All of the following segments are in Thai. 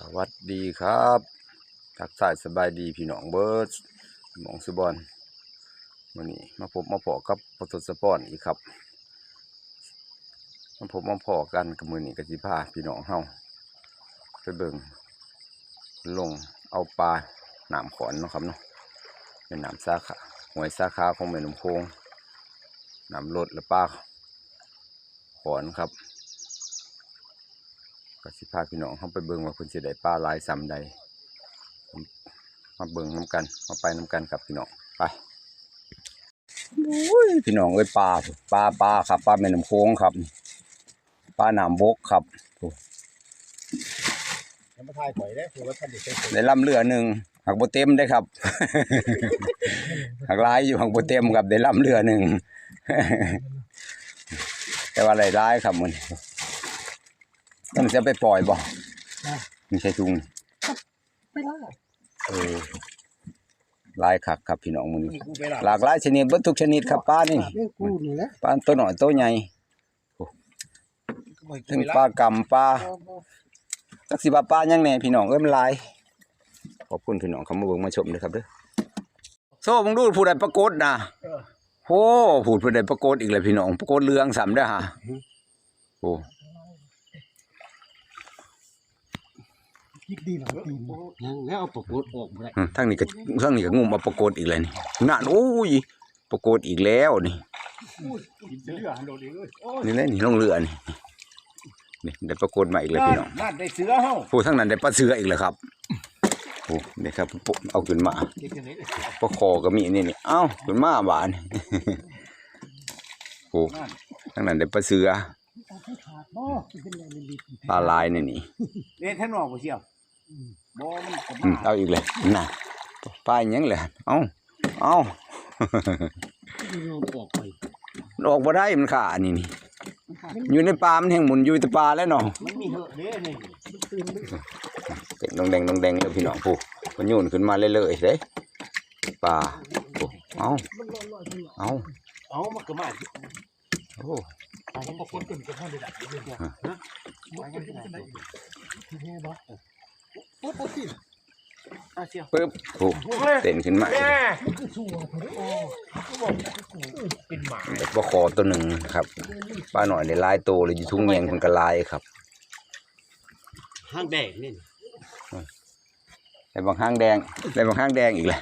สวัสดีครับทักทายสบายดีพี่น้องเบิร์ดหมองสุบอนวันนี้มาพบมาพอกับปตสปอนอีกครับ มาพบมาพอกันกับมือนี้กสิพาพี่น้องเฮาไปเบิ่งลงเอาปลาหนามขอนเนาะครับเนาะเป็นหนามสาขาหวยสาขาของแม่น้ำโพงหนามรถและปลาขอนครับ ก็สิพาพี่น้องเข้าไปเบิ่งว่าเพิ่นสิได้ปลาหลายซ้ำใดมาเบิ่งน้ำกันมาไปน้ำกันครับพี่น้องไปโอ้ยพี่น้องเอ้ยปลาปลาปลาครับปลาแม่น้ำโค้งครับปลาหนามบกครับโอ้ยังมาทายข่อยได้คือว่าท่านเด็กเป็นคนได้ล่ำเรือหนึ่งหักบ่เต็มได้ครับ หักหลายอยู่หักบ่เต็มครับได้ล่ำเรือหนึ่งแต่ว่าหลายๆครับมัน ต้องจะไปปล่อยบ่ไม่ใช่จุงไม่ล่าเออหลายคักครับพี่น้องมื้อนี้นี่กูไปล่าหลากหลายชนิดเบิดทุกชนิดครับปลานี่เรื่องกูนี่แหละปลาตัวน้อยตัวใหญ่ถึงปลากำปลาจักสิว่าปลาหยังแหน่พี่น้องเอ้ยมันหลายขอบคุณพี่น้องเขามาเบิ่งมาชมด้วยครับเด้อโซ่มึงดูผู้ใดปรากฏนะโอ้พูดผู้ใดปรากฏอีกแล้วพี่น้องปรากฏเรืองสำเด้อฮะโอ้ คิดดีหน่อยตีนยังแล้วเอาปกดออกมาได้อืมทั้งนี้ก็ทั้งนี้ก็งุมมาปรากฏอีกแล้วนี่นั่นโอ้ยปรากฏอีกแล้วนี่กินเสือโดดเอ้ยโอ้ยนี่แหละนี่ลงเรือนี่นี่ได้ปรากฏมาอีกแล้วพี่น้องนั่นได้เสือเฮาผู้ทั้งนั้นได้ปลาเสืออีกแล้วครับโอ้นี่ครับปุ๊บเอาขึ้นมาเด็กกันนี้ปลาคอก็มีนี่นี่เอ้าขึ้นมาบานโอ้ทั้งนั้นได้ปลาเสือขาดบ่เป็นไรมันดีปลาลายนี่นี่เด็กท่านบอกบ่เชียวบ่มันก็อืมมา เอาอีกเลยน่ะปลาอยังเลยเอ้าเอ้าออกไปออกบ่ได้มันขานี่นี่อยู่ในปลามันแห่งหมุนอยู่แต่ปลาแล้วเนาะมันมีเหอะเด้นี่มันตื่นเต็งดงแดงดงแดงเลยพี่น้องผู้มันโยนขึ้นมาเรื่อยๆเด้ปลาโอ้เอ้าเอ้าเอามันก็มาโอ้ไปยังบ่คนตื่นก็พอได้ดักเรื่องฮะบ่คนตื่นได้แม่บ่โอ้บ่สิอะเชียวปึ๊บโอ้เต้นขึ้นมาแม่สัวโอ้เขาบอกเป็นหมาแบบว่าคอตัวหนึ่งครับปลาหน่อยในลายโตเลยอยู่ทุ่งเงียงคนกระลายครับห้างแดงนี่แต่บางห้างแดงแต่บางห้างแดงอีกเลย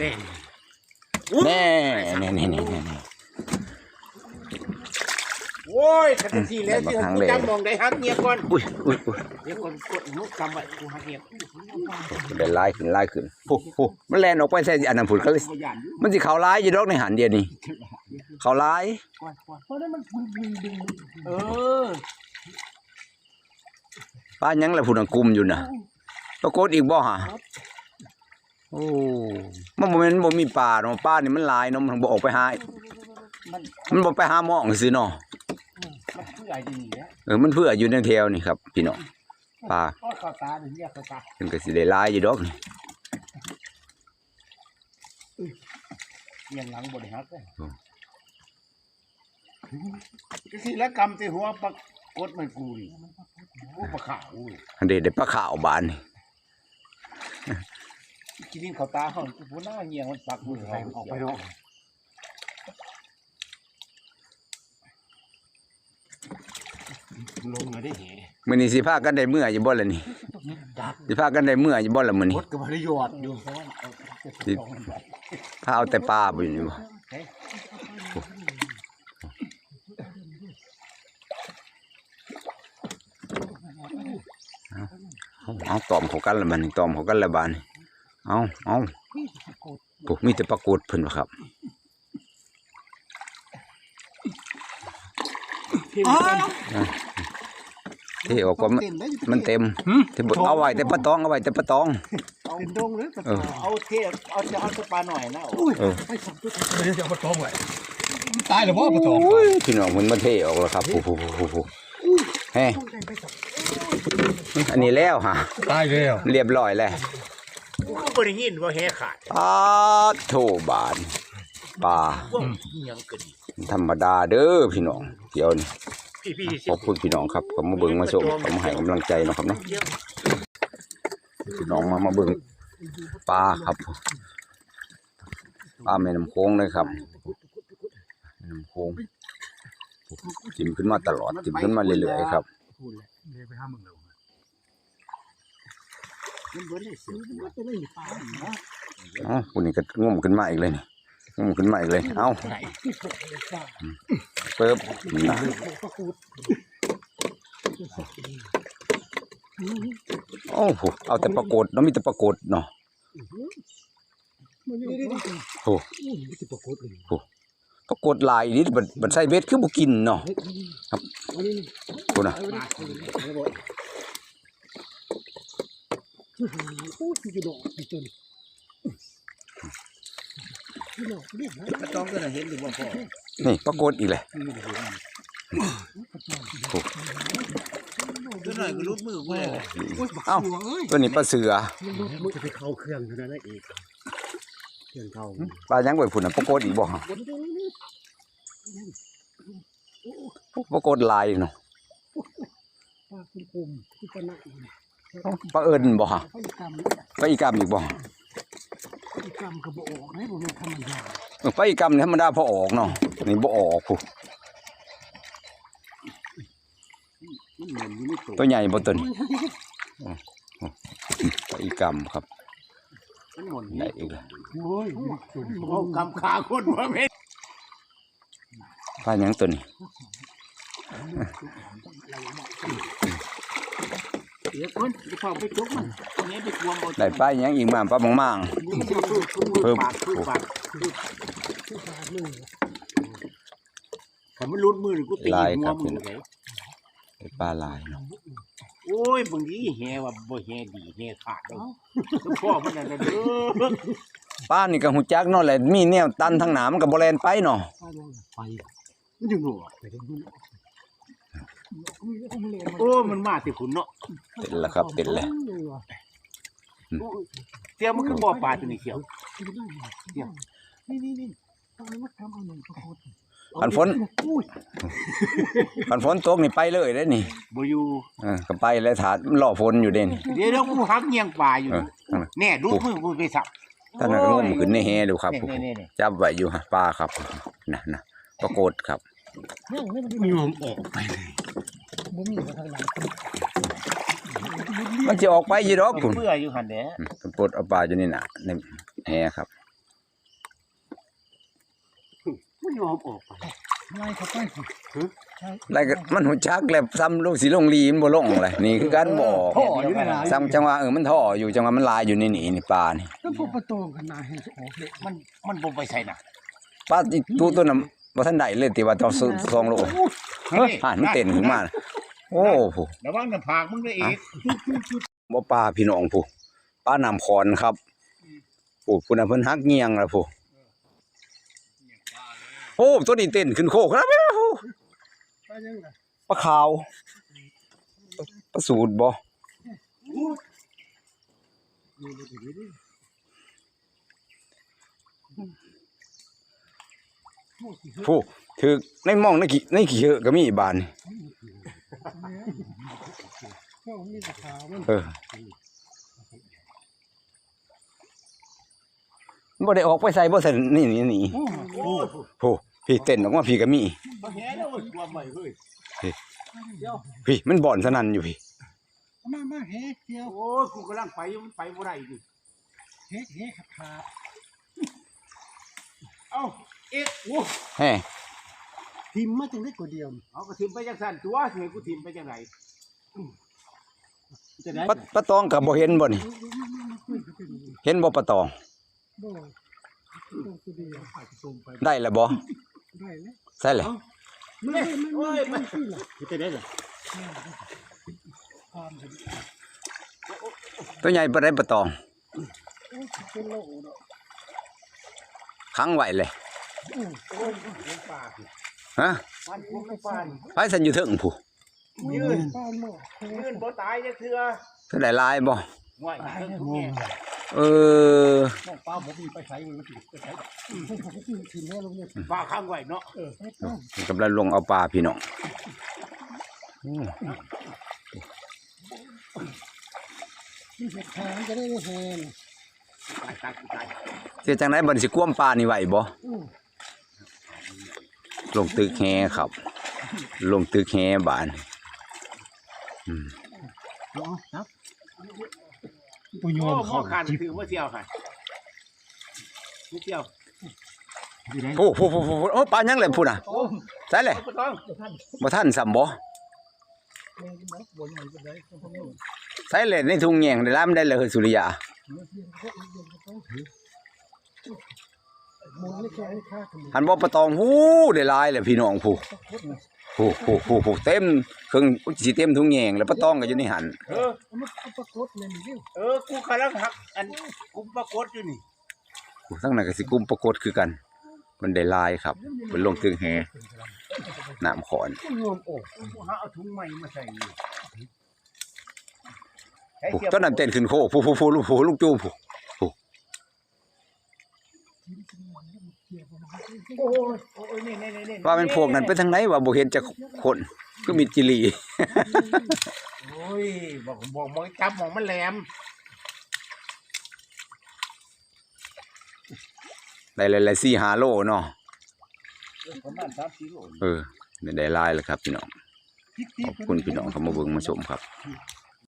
แดงแน่แน่แน่แน่แน่แน่ อ้ยคันทีแล้วที่ผมจำมองได้ฮักเมียก่อนอุ้ยอุ้ยอุ้ยเดี๋ยวก่อนกดนุกกำไว้กูฮักเมียเดินลายขึ้นลายขึ้นโอ้โหมันแลนออกไปใส่อันนั้นผุดเขาเลยบ่ย่านอยู่มันสิเขาลายอยู่ดอกในหันเดียวนี่เขาลายก่อนก่อนเพราะนั้นมันบึ้งบึ้งบึ้งเออป้ายังละผุดอังกุมอยู่น่ะปรากฏอีกบ่ฮะโอ้มันบ่แม่นบ่มีป่าเนาะป่านี่มันหลายเนาะมันบ่ออกไปหามันมันบ่ไปหาหมองซื่อเนาะ มันเพื่อดีแล้วเออมันเพื่ออยู่ในแถวนี่ครับพี่น้องป่าก็เข้าตาถึงเรียกเข้าตาเพิ่นก็สิได้หลายอยู่ดอกนี่เมียงหลังบ่ได้ฮักเลยก็สิแล้วกำที่หัวปรากฏมันกูนี่โอ้ปลาขาวอันเดได้ปลาขาวบานนี่กินดินเข้าตาเขาหัวหน้าเงียงมันปักมือเขาออกไปเนา ลงมาได้แหมื้อนี้สิพากันได้เมื่ออยู่บ่ล่ะนี่ดักสิพากันได้เมื่ออยู่บ่ล่ะมื้อนี้รถก็บ่ได้หยอดอยู่พาเอาแต่ปลาบ่อยู่นี่บ่เอาเอาตอมเขากันละมันตอมเขากันละบานนี่เอาเอาโอ้มีแต่ปลากดเพิ่นว่าครับ ที่ออกก็มันมันเต็มที่บ่เอาไว้แต่ปลาตองเอาไว้แต่ปลาตองเอาดงเลยเออเอาเทียเอาจะเอาสปาหน่อยนะเออไม่ได้จะเอาปลาตองไว้ตายหรือว่าปลาตองพี่น้องมันมาเทออกแล้วครับผู้ผู้ผู้ผู้เฮ้อันนี้แล้วฮะตายแล้วเรียบร้อยแล้วกูก็บ่ได้ยินว่าแหขาดปลาโถบานปลาว่ายังเกิด ธรรมดาเด้อพี่น้องเดี๋ยวนี้พี่พี่ขอบคุณพี่น้องครับก็มาเบิ่งมาชมก็มาให้กำลังใจเนาะครับเนาะพี่น้องมามาเบิ่งปลาครับปลาแม่น้ำโขงเลยครับแม่น้ำโขงจิ้มขึ้นมาตลอดจิ้มขึ้นมาเรื่อยๆครับพูดเลยเดี๋ยวไปห้ามึงแล้วมันเบิดเลยเสียมันจะไม่มีปลาเนาะเอ้าคนนี้ก็งมขึ้นมาอีกเลยนี่งม ขึ้นมาอีกเลย เอ้าไหนเปิบนะโอ้โหเอาแต่ปรากฏเนาะมีแต่ปรากฏเนาะมันนี่นี่โอ้นี่จะปรากฏเลยปรากฏหลายนี่บัดบัดใส่เบ็ดคือบ่กินเนาะครับอันนี้พุ่นน่ะปลาคนนี้ไม่บ่โอ้ยจะดอกจนนี่ดอ กนี่นะกระจองก็เห็นอยู่บ่พอนี่ปรากฏอีกเลยก็หน่อยก็รุดมือกูเลยเอ้าตัวนี้ปลาเสือมันจะไปเข้าเครื่องเท่านั้นเองเครื่องเข้าปลายังไว้พุ่นน่ะปรากฏอีกบ่ฮะปรากฏหลายเนาะปลาคุณคุมที่ปนักเอ้าปลาเอิ้นบ่ฮะเขากรรมปลาอีกามอีกบ่ ฮะกรรมกระบอกให้ผมทำมันยากเออปลาอีกามนี่ธรรมดาพอออกเนาะนี่บ่ออกพุ่นมันเหมือนอยู่ในตัวตัวใหญ่บ่ตัวนี้โอ้โอ้ปลาอีกามครับมันหมุนได้อีกแล้วโอ้ยเขากำขาคนว่าไม่ปลาหยังตัวนี้ เดี๋ยวคนจะเข้าไปจกมันนี้ไปกวงบนได้ปลาหยังอีกมาปลาบางเพิ่มปากคือปากคือปากมือถ้ามันรุดมือนี่กูตีหัวมือเลยๆได้ปลาหลายเนาะโอ้ยบางทีแฮว่าบ่แฮดีแฮขาดเนาะพ่อมันน่ะเด้อปลานี่ก็หูจักเนาะแหละมีแนวตันทางหนามันก็บ่แล่นไปเนาะไปมันอยู่หนู โอ้ มันมาที่คุณเนาะเต็ดแล้วครับเต็ดแล้วเสียมันคือบ่อปลาตัวนี้เขียวนี่นี่นี่ตอนนี้ว่าทำเอาหนึ่งประโคตรคันฝนคันฝนตกนี่ไปเลยเด้นี่บ่อยู่เออก็ไปแล้วถาดมันรอฝนอยู่เด้นี่เดี๋ยวเดี๋ยวกูหักเงียงปลาอยู่เออนั่นน่ะแน่ดูมือกูไปสับท่านน่ะก็งมขึ้นในแฮดูครับนี่นี่นี่จับไว้อยู่ฮะปลาครับน่ะน่ะปรากฏครับ ยังไม่มันมีผมออกไปเลยบ่มีมาทางไหนมันจะออกไปอยู่ดอกคุณเพื่ออยู่หั่นแหละปรากฏเอาปลาอยู่นี่น่ะในแฮครับมันยอมออกไปไล่เขาไปแล้วก็มันหูจักแล้วซ้ำลงสิลงลีมันบ่ลงเลยนี่คือการบอกพ่ออยู่นั่นน่ะซ้ำจังหวะเออมันท่ออยู่จังหวะมันลายอยู่ในนี่นี่ปลานี่แล้วพวกประตูกันนาให้ออกเลยมันมันบ่ไปใส่น่ะปลาอีตัวตัวนั้น บ่ทันได้เลยติว่าต้องซื้อซองโลเฮ้ยอ่านมันเต้นขึ้นมาโอ้โหระวังน้ำผากมึงด้วยอีกบ่ปลาพี่น้องผู้ปลาน้ำขอนครับผู้ผู้นั้นเพิ่นฮักเงียงแล้วผู้โอ้ตัวนี้เต้นขึ้นโคกครับไปยังไงปลาขาวปลาสูตรบ่ ผู้ถือในหมองในขี้ในขี้เหอะก็มีบานนี่พวกมีแต่ขาวมันเออบ่ได้ออกไปใส่บ่ใส่นี่นี่นี่โอ้โอ้ยผู้พี่เต้นออกมาพี่ก็มีบ่แหแล้วมันกลัวใหม่เฮ้ยพี่มันบ่อนสนั่นอยู่พี่มามาเฮ้เดียวโอ้ยกูกำลังไปอยู่มันไปบ่ได้ดิเฮ้เฮ้ขาดขาดเอ้า เอ็ดโอ้แฮ่ทิมมาจังได้กว่าเดียวเอาก็ทิมไปจังซั่นตัวสิให้กูทิมไปจังไดจะได้ปะปะตองก็บ่เห็นบ่นี่เห็นบ่ปะตองบ่ต้องตัวเดียวได้แล้วบ่ได้แล้วใส่เลยไม่ไม่ไม่ไม่ที่ล่ะจะได้เหรอความเป็นตัวใหญ่ปานใดปะตองเป็นโลดอกขังไว้เลยโอ้ยปลาสิ ฮะมันกูไม่ปลานี่ไปสันอยู่เถิงผู้ยืนป้านหม้อเฮ้ยืนบ่ตายจักเทื่อเท่าได้หลายบ่ห่วยเทิงทุกแง่เออหม้อป้าผมมีไปใช้มันติดไปใช้ผมก็กินถิ่นแน่ลงเนี่ยปลาข้างไว้เนาะเออไม่ต้องกำลังลงเอาปลาพี่น้องอืมที่เห็ดทางจะได้ไม่แหงตายตายตายเสียจังไดบัดนสิกวมปลานี่ไหวบ่อืม ลงตึกแฮครับ ลงตึกแฮบานอืมเอาครับปุญโยมเข้ากันถือว่าเที่ยวค่ะไม่เที่ยวโอ้โหโอ้โหโอ้ปลายังเลยพุ่นน่ะโอ้ใส่เลยไม่ต้องบ่ทันซ้ำบ่แม่กินนะบนใหม่ก็ได้ต้องทำนี่ใส่เลยในถุงแยงได้ล้ำได้เลยสุริยา หมุนไม่แข็งค่าขนมหันบ่ปะตองหูได้หลายเลยพี่น้องผู้ตะคดนะผู้ผู้ผู้ผู้เต็มเครื่องสิเต็มถุงแยงแล้วปะตองก็อยู่ในหันเออเอามาเอาตะคดเลยนี่เออกูกำลังหักอันกูปรากฏอยู่นี่ผู้ทั้งนั้นก็สิกุมปรากฏคือกัน มันได้หลายครับมันลงตึกแฮน้ำขอนก็รวมโอ้กูหาเอาถุงใหม่มาใส่นี่ใช้ผู้เสียบต้นนั้นเต้นขึ้นโคกผู้ผู้ผู้ลูกผู้ลูกจู้ผู้ โอ้ยโอ้ยนี่นี่นี่นี่ว่าเป็นพวกนั้นไปทางไหนว่าบ่เห็นจะคนก็มีจิลีโอ้ยบอกบอกมองจับมองมันแหลมได้หลายๆ4 5โลเนาะประมาณสามสี่โลเออได้หลายแล้วครับพี่น้องขอบคุณพี่น้องเข้ามาเบิ่งมาชมครับเ